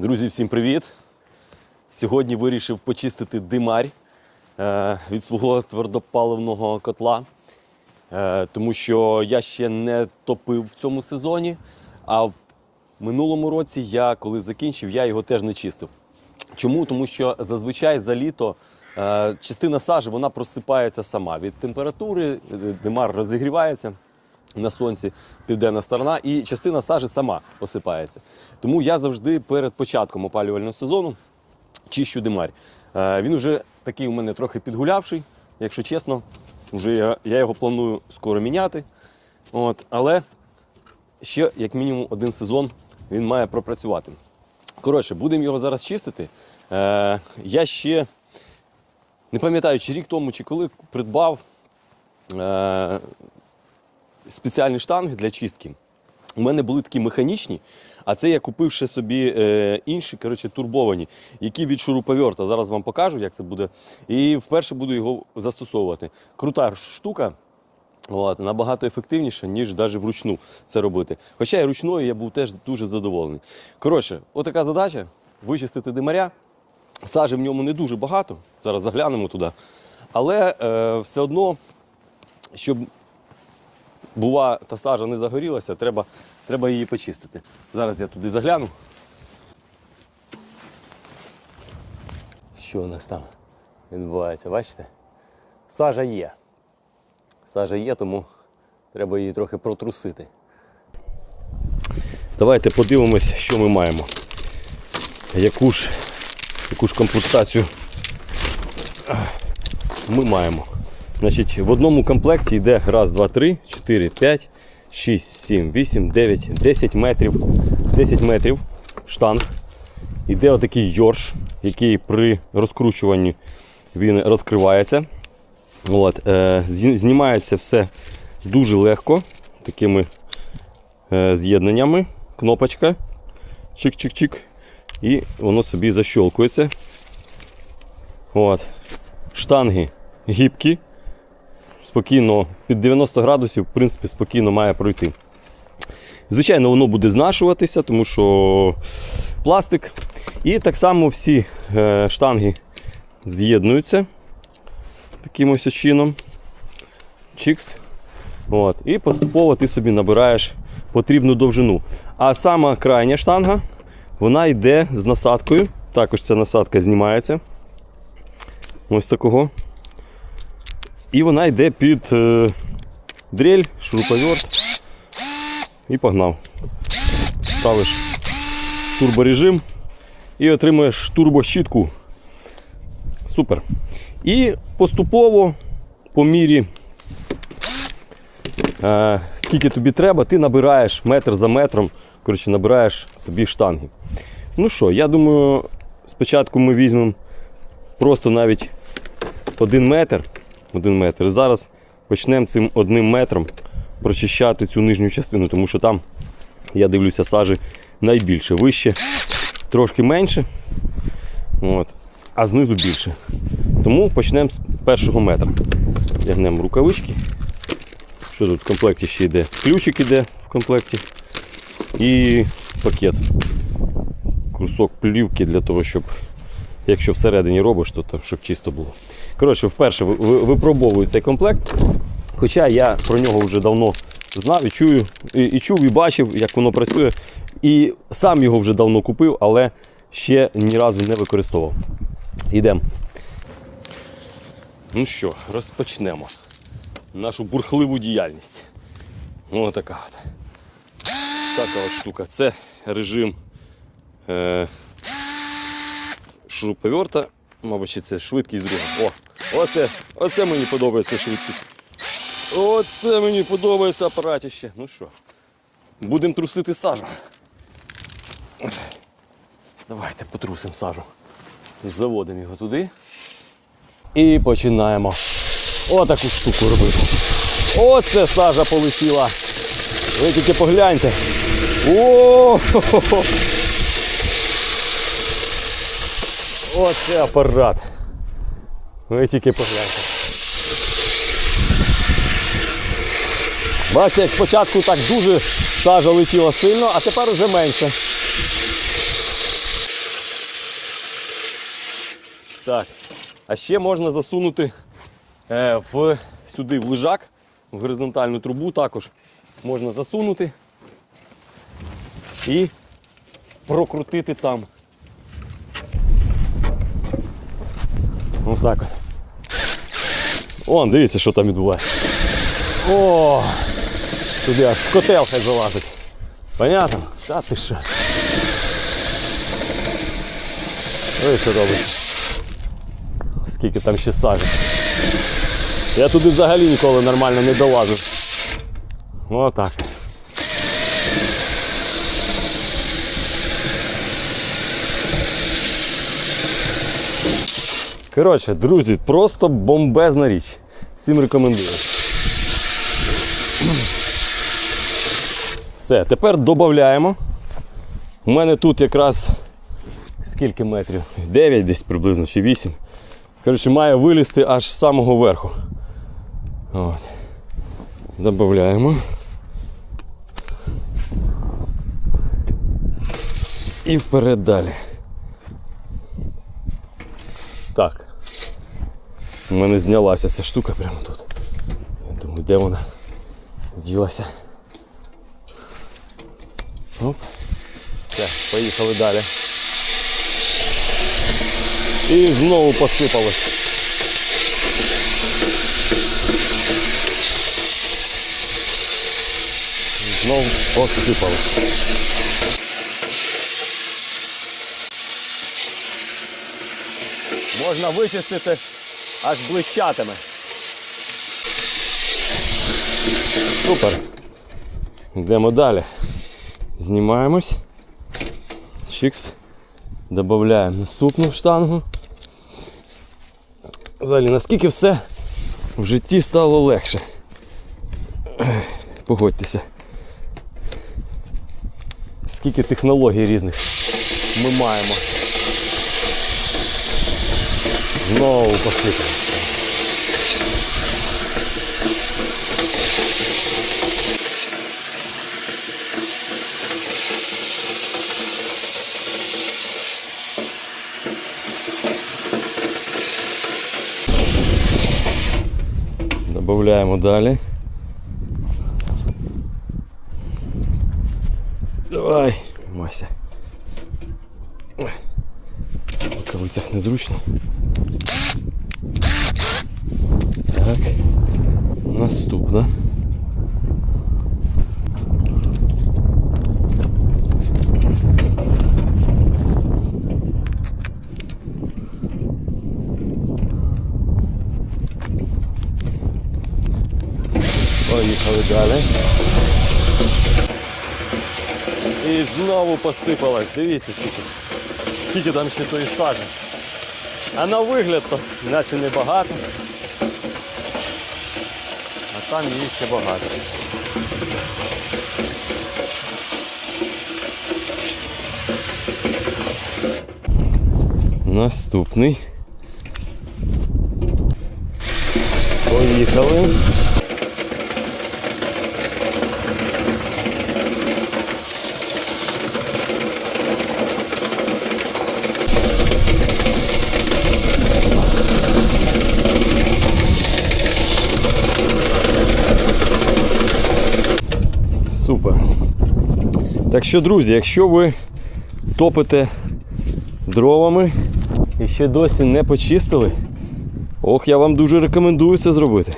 Друзі, всім привіт! Сьогодні вирішив почистити димарь е, від свого твердопаливного котла, е, тому що я ще не топив в цьому сезоні. А в минулому році я, коли закінчив, я його теж не чистив. Чому? Тому що зазвичай за літо е, частина сажі вона просипається сама. Від температури димар розігрівається на сонці південна сторона, і частина сажі сама осипається. Тому я завжди перед початком опалювального сезону чищу димарь. Е, він уже такий у мене трохи підгулявший, якщо чесно. Вже я, я його планую скоро міняти. От, але ще як мінімум один сезон він має пропрацювати. Коротше, будемо його зараз чистити. Е, я ще не пам'ятаю, чи рік тому, чи коли придбав е, спеціальні штанги для чистки. У мене були такі механічні, а це я купив ще собі е, інші, коротше, турбовані, які від шуруповерта. Зараз вам покажу, як це буде. І вперше буду його застосовувати. Крута штука. От, набагато ефективніше, ніж навіть вручну це робити. Хоча і ручною я був теж дуже задоволений. Коротше, отака задача вичистити димаря. Сажі в ньому не дуже багато. Зараз заглянемо туди. Але е, все одно, щоб бува та сажа не загорілася, треба, треба її почистити. Зараз я туди загляну. Що у нас там відбувається, бачите? Сажа є. Сажа є, тому треба її трохи протрусити. Давайте подивимось, що ми маємо. Яку ж, яку ж комплектацію ми маємо. Значить, в одному комплекті йде раз, два, три, 4, 5, 6, 7, 8, 9, 10 метрів. 10 метрів штанг. Іде отакий йорш, який при розкручуванні він розкривається. От, е, знімається все дуже легко, такими е, з'єднаннями. Кнопочка. Чик-чик-чик. І воно собі защолкується. От. Штанги гібкі. Спокійно, під 90 градусів, в принципі, спокійно має пройти. Звичайно, воно буде знашуватися, тому що пластик. І так само всі е, штанги з'єднуються таким ось чином. Чикс. От. І поступово ти собі набираєш потрібну довжину. А сама крайня штанга, вона йде з насадкою. Також ця насадка знімається. Ось такого. І вона йде під е, дрель, шуруповерт. І погнав. Ставиш турборежим і отримуєш турбощітку. Супер. І поступово, по мірі, е, скільки тобі треба, ти набираєш метр за метром, коротше, набираєш собі штанги. Ну що, я думаю, спочатку ми візьмемо просто навіть один метр. Один метр. І зараз почнемо цим одним метром прочищати цю нижню частину, тому що там, я дивлюся, сажі найбільше. Вище трошки менше, от, а знизу більше. Тому почнемо з першого метра. Тягнемо рукавички. Що тут в комплекті ще йде? Ключик іде в комплекті і пакет. Кусок плівки для того, щоб, якщо всередині робиш, то, то щоб чисто було. Коротше, вперше ви- ви- випробовую цей комплект. Хоча я про нього вже давно знав і чую, і, і чув, і бачив, як воно працює. І сам його вже давно купив, але ще ні разу не використовував. Йдемо. Ну що, розпочнемо нашу бурхливу діяльність. Ось така от. Така от штука. Це режим е, шуруповерта. Мабуть, це швидкість друга. О, оце, оце мені подобається швидкість. Оце мені подобається апаратіще. Ну що, будемо трусити сажу. Давайте потрусимо сажу. Заводимо його туди. І починаємо отаку штуку робити. Оце сажа полетіла. Ви тільки погляньте. О! Оце апарат. Ви тільки погляньте. Бачите, як спочатку так дуже сажа летіла сильно, а тепер уже менше. Так. А ще можна засунути е, в, сюди в лежак, в горизонтальну трубу також можна засунути і прокрутити там. Отак от. Вон, дивіться, що там відбувається. О! Туди аж котел хай залазить. Понятно? Та ти що? Ой, що робить. Скільки там ще сажі. Я туди взагалі ніколи нормально не долазив. Отак. Коротше, друзі, просто бомбезна річ. Всім рекомендую. Все, тепер додаємо. У мене тут якраз скільки метрів? 9 десь приблизно чи 8. Коротше, має вилізти аж з самого верху. От. Додаємо. І вперед далі. Так. У мене знялася ця штука прямо тут. Я думаю, де вона ділася. Оп. Все, поїхали далі. І знову посипалось. Знову посипалось. Можна вичистити, аж блищатиме. Супер. Йдемо далі. Знімаємось. Чикс. Додаємо наступну штангу. Взагалі, наскільки все в житті стало легше. Погодьтеся. Скільки технологій різних ми маємо. Знову посипали. Добавляємо далі. Давай, Мася. В рукавицях незручно. Так. Наступна. Поїхали далі. І знову посипалось. Дивіться скільки. Скільки там ще тої сажі. А на вигляд то наче небагато. Там її ще багато. Наступний. Поїхали. Супер. Так що, друзі, якщо ви топите дровами і ще досі не почистили, ох, я вам дуже рекомендую це зробити.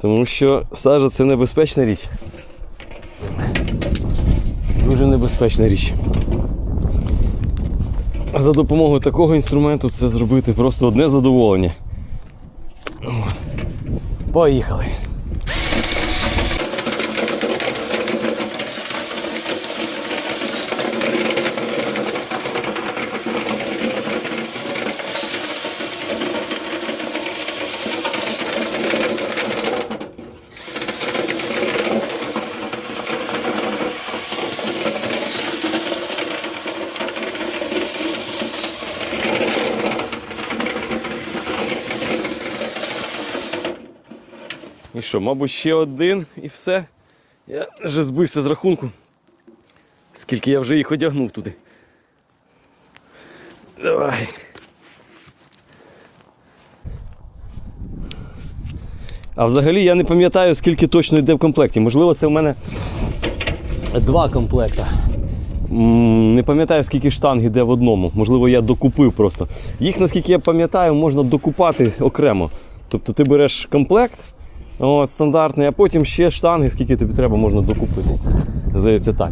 Тому що сажа це небезпечна річ. Дуже небезпечна річ. За допомогою такого інструменту це зробити просто одне задоволення. Поїхали. що, мабуть, ще один і все. Я вже збився з рахунку, скільки я вже їх одягнув туди. Давай. А взагалі я не пам'ятаю, скільки точно йде в комплекті. Можливо, це в мене два комплекти. Не пам'ятаю, скільки штанг йде в одному. Можливо, я докупив просто. Їх, наскільки я пам'ятаю, можна докупати окремо. Тобто ти береш комплект, от, стандартний, а потім ще штанги, скільки тобі треба, можна докупити. Здається, так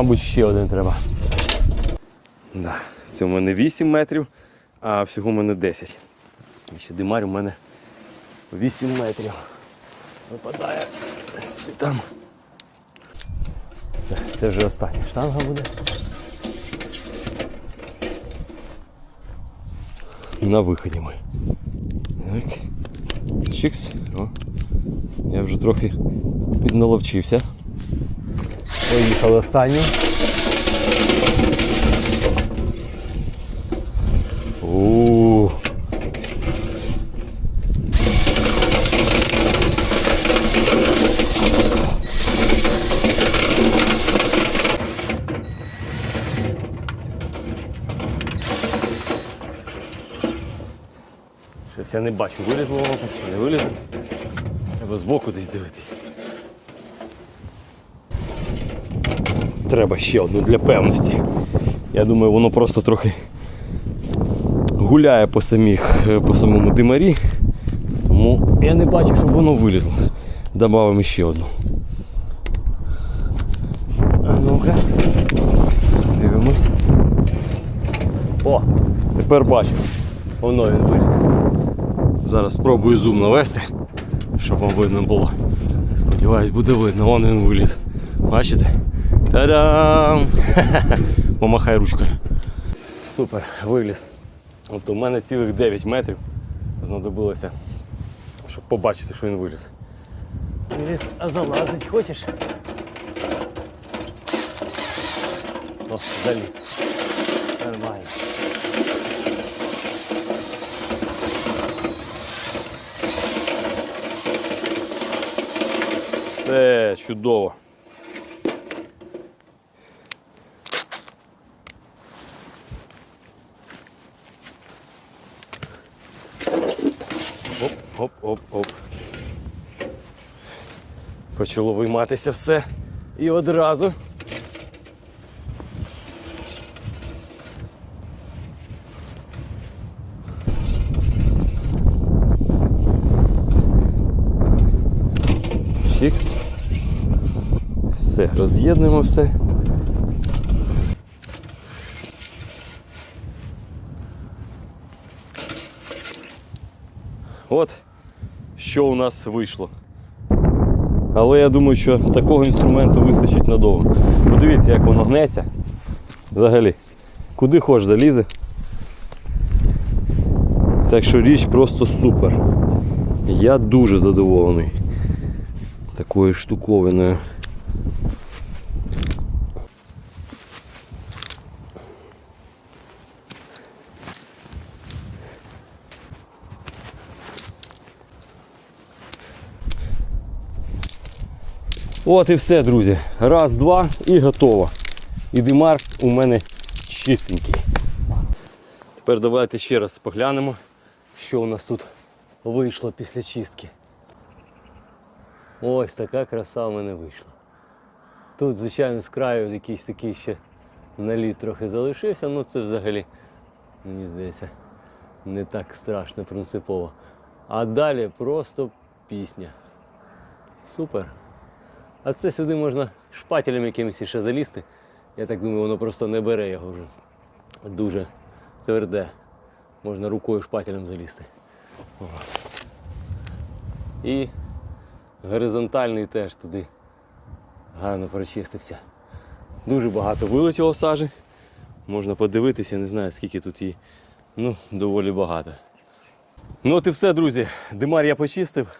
Мабуть, ще один треба. Да. Це у мене 8 метрів, а всього у мене 10. І ще димарь у мене 8 метрів. Випадає. Там. Все, це вже остання штанга буде. На виході ми. Так. Чикс. О. Я вже трохи підналовчився. Поїхали останню. Щось я не бачу, вилізло воно не вилізло. Треба збоку десь дивитись. Треба ще одну для певності. Я думаю, воно просто трохи гуляє по, самих, е, по самому димарі. Тому я не бачу, щоб воно вилізло. Добавимо ще одну. А ну-ка. Дивимось. О, тепер бачу. Воно він виліз. Зараз спробую зум навести, щоб вам видно було. Сподіваюсь, буде видно, вон він виліз. Бачите? Та-дам! Помахай ручкою. Супер, виліз. От у мене цілих 9 метрів знадобилося, щоб побачити, що він виліз. Виліз, а залазить хочеш? О, заліз. Нормально. Це чудово. Оп, оп, оп, оп. Почало вийматися все. І одразу. Чікс. Все, роз'єднуємо все. От що у нас вийшло. Але я думаю, що такого інструменту вистачить надовго. Подивіться, як воно гнеться. Взагалі. Куди хоч залізе. Так що річ просто супер. Я дуже задоволений такою штуковиною. От і все, друзі. Раз, два і готово. І димар у мене чистенький. Тепер давайте ще раз поглянемо, що у нас тут вийшло після чистки. Ось така краса в мене вийшла. Тут, звичайно, з краю якийсь такий ще наліт трохи залишився, ну це взагалі, мені здається, не так страшно принципово. А далі просто пісня. Супер. А це сюди можна шпателем якимось ще залізти. Я так думаю, воно просто не бере його вже. Дуже тверде. Можна рукою шпателем залізти. О. І горизонтальний теж туди гарно прочистився. Дуже багато вилетіло сажі. Можна подивитися, не знаю, скільки тут її. Ну, доволі багато. Ну от і все, друзі. Димар я почистив.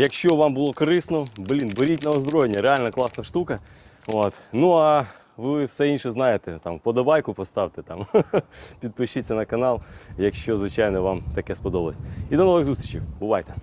Якщо вам було корисно, блін, беріть на озброєння, реально класна штука. От. Ну а ви все інше знаєте, там подобайку поставте, там, підпишіться на канал, якщо, звичайно, вам таке сподобалось. І до нових зустрічей. Бувайте!